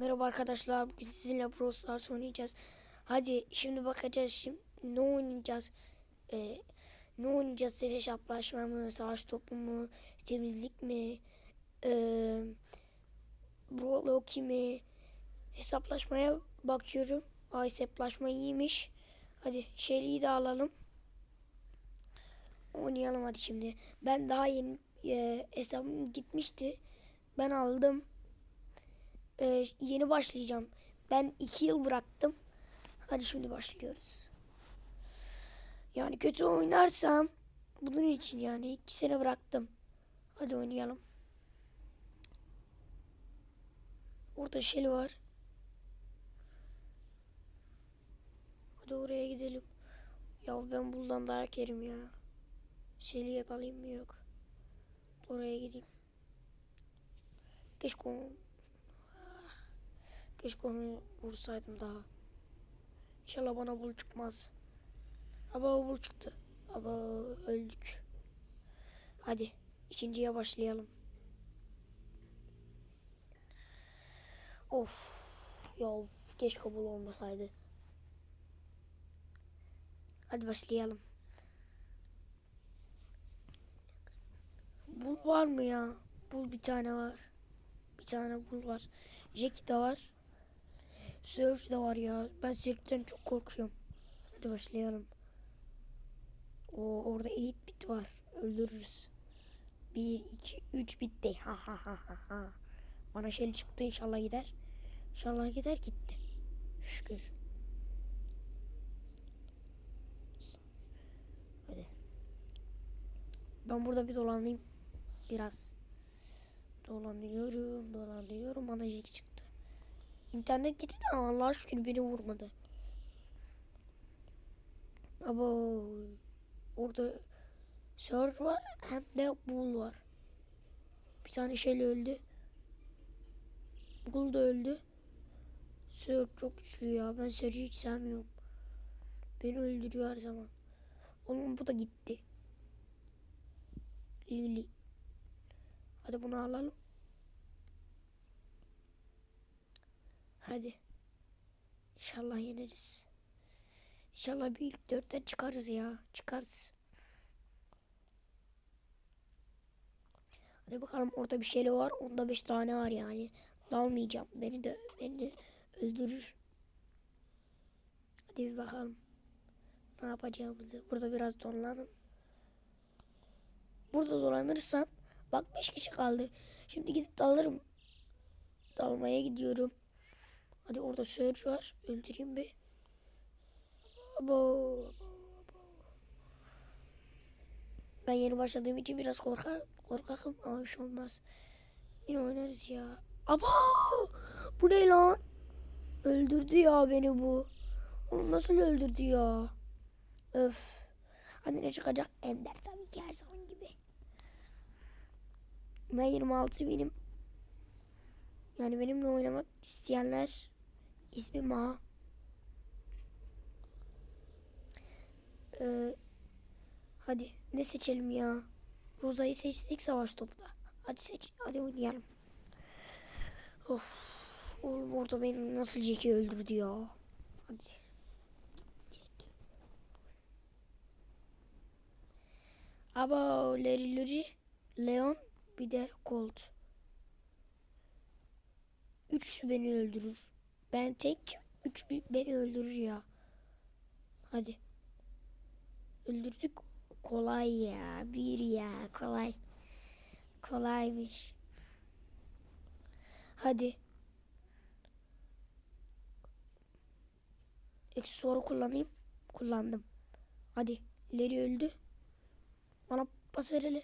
Merhaba arkadaşlar. Bugün sizinle Brawl Stars oynayacağız. Hadi şimdi bakacağız şimdi ne oynayacağız. Ee, ne oynayacağız? Seri hesaplaşma mı? Savaş topu mu? Temizlik mi? Ee, Brawl Hockey mi? Hesaplaşmaya bakıyorum. Aa, hesaplaşma iyiymiş. Hadi Shelly'yi de alalım. Oynayalım hadi şimdi. Ben daha yeni e, hesabım gitmişti. Ben aldım. Ee, yeni başlayacağım. Ben iki yıl bıraktım. Hadi şimdi başlıyoruz. Yani kötü oynarsam bunun için yani iki sene bıraktım. Hadi oynayalım. Orada Shelly var. Hadi oraya gidelim. Ya ben buradan dayak yerim ya. Shelly'i yakalayayım mı yok. Oraya gideyim. Keşke onu Keşke onu vursaydım daha. İnşallah bana bul çıkmaz. Ama bul çıktı. Ama öldük. Hadi ikinciye başlayalım. Of. Ya keşke bul olmasaydı. Hadi başlayalım. Bul var mı ya? Bul bir tane var. Bir tane bul var. Jack de var. Surge de var ya. Ben Surge'den çok korkuyorum. Hadi başlayalım. O orada 8 bit var. Öldürürüz. 1 2 3 bitti. Ha ha ha ha ha. Bana şey çıktı inşallah gider. İnşallah gider gitti. Şükür. Hadi. Ben burada bir dolanayım. Biraz. Dolanıyorum, dolanıyorum. Bana şey çıktı. İnternet gitti de Allah'a şükür beni vurmadı. Ama orada Surge var hem de Bull var. Bir tane şeyle öldü. Bull da öldü. Surge çok güçlü ya. Ben Surge'ü hiç sevmiyorum. Beni öldürüyor her zaman. Onun bu da gitti. Lily. Hadi bunu alalım. Hadi. İnşallah yeneriz. İnşallah bir dörtten çıkarız ya. Çıkarız. Hadi bakalım orada bir şeyle var. Onda beş tane var yani. Dalmayacağım. Beni de beni öldürür. Hadi bir bakalım. Ne yapacağımızı. Burada biraz dolanalım. Burada dolanırsam bak beş kişi kaldı. Şimdi gidip dalarım. Dalmaya gidiyorum. Hadi orada Surge var. Öldüreyim bir. Abo, abo, abo. Ben yeni başladığım için biraz korka, korkakım ama bir şey olmaz. Yine oynarız ya. Abo! Bu ne lan? Öldürdü ya beni bu. Onu nasıl öldürdü ya? Öf. Hadi ne çıkacak? Ender tabii ki her zaman gibi. Ben 26 benim. Yani benimle oynamak isteyenler ismi Ma. Ee, hadi ne seçelim ya? Roza'yı seçtik savaş topla. Hadi seç. Hadi oynayalım. Of. Oğlum orada beni nasıl Jack'i öldürdü ya. Hadi. Aba Larry Larry, Leon bir de Colt. Üç beni öldürür. Ben tek üç beni öldürür ya. Hadi. Öldürdük. Kolay ya. Bir ya. Kolay. Kolaymış. Hadi. Aksesuarı kullanayım. Kullandım. Hadi. İleri öldü. Bana pas ver.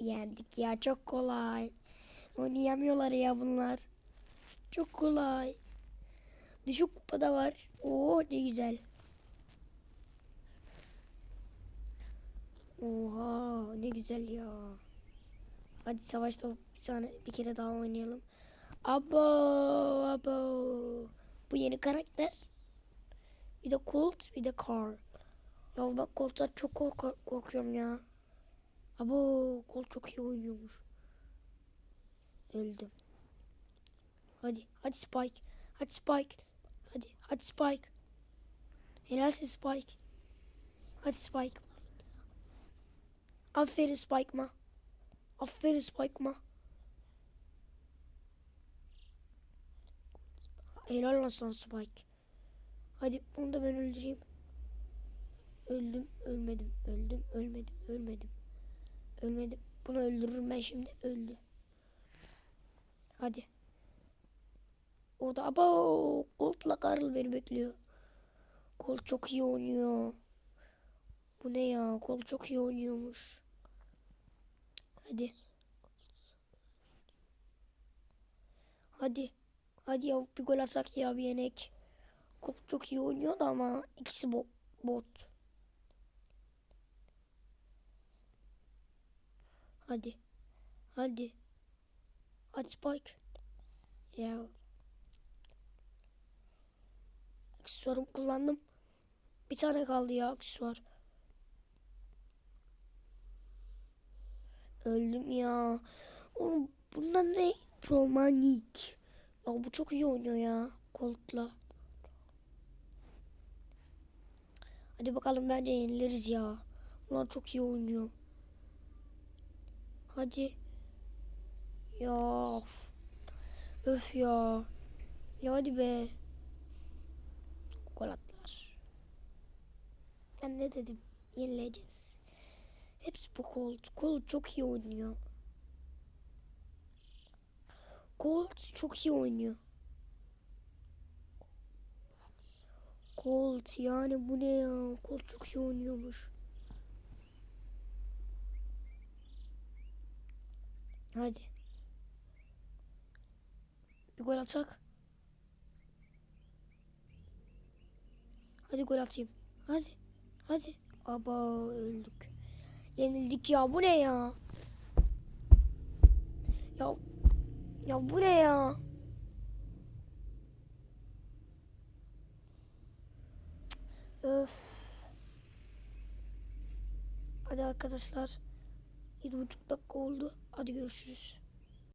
Yendik ya. Çok kolay. Oynayamıyorlar ya bunlar. Çok kolay. Düşük kupada var. Oo ne güzel. Oha ne güzel ya. Hadi savaşta bir tane bir kere daha oynayalım. Abo abo. Bu yeni karakter. Bir de Colt bir de Carl. Ya ben Colt'tan çok kork korkuyorum ya. Abo Colt çok iyi oynuyormuş. Öldüm. Hadi. Hadi Spike. Hadi Spike. Hadi. Hadi Spike. Helalsin Spike. Hadi Spike. Aferin Spike'ma. Aferin Spike'ma. Helal olsun Spike. Hadi bunu da ben öldüreyim. Öldüm, ölmedim, öldüm, ölmedim, ölmedim. Ölmedim. Bunu öldürürüm ben şimdi. Öldü. Hadi. Orada aba Colt'la Carl beni bekliyor. Colt çok iyi oynuyor. Bu ne ya? Colt çok iyi oynuyormuş. Hadi. Hadi. Hadi ya bir gol atsak ya bir yenek. Colt çok iyi oynuyordu ama ikisi bo bot. Hadi. Hadi. Hadi Spike. Ya. Aksesuarımı kullandım. Bir tane kaldı ya aksesuar. Öldüm ya. Oğlum bunlar ne? Romanik. Ya bu çok iyi oynuyor ya. Colt'la. Hadi bakalım bence yeniliriz ya. Bunlar çok iyi oynuyor. Hadi. Ya. Öf ya. Ya hadi be. Gol. Ben ne dedim? Yenileceğiz. Hepsi bu Colt. Colt çok iyi oynuyor. Colt çok iyi oynuyor. Colt yani bu ne ya? Colt çok iyi oynuyormuş. Hadi. Bir gol atsak. Hadi gol atayım. Hadi. Hadi. Aba öldük. Yenildik ya. Bu ne ya? Ya ya bu ne ya? Öf. Hadi arkadaşlar. 7,5 dakika oldu. Hadi görüşürüz.